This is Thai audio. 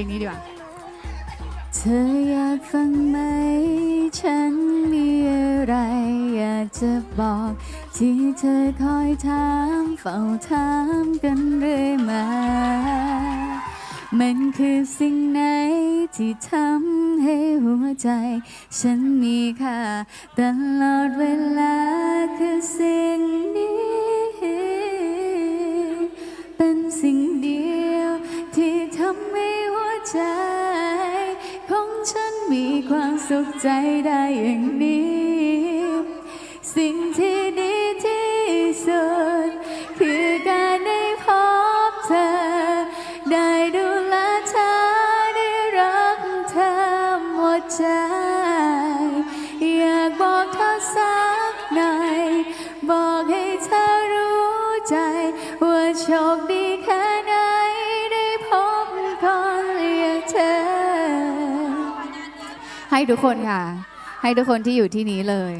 เพลงนี้ดีกว่า เธออยากฟังไหม ฉันมีอะไรอยากจะบอก ที่เธอคอยถามเฝ้าถามกันเรื่อยมา มันคือสิ่งไหนที่ทำให้หัวใจ ฉันมีค่าตลอดเวลา มีความสุขใจได้อย่างนี้ สิ่งที่ดีที่สุด คือการได้พบเธอ ได้ดูแลเธอ ได้รักเธอหมดใจ อยากบอกเธอสักหน่อย บอกให้เธอรู้ใจ ว่าโชคดี ให้ทุกคนค่ะ ให้ทุกคนที่อยู่ที่นี้เลย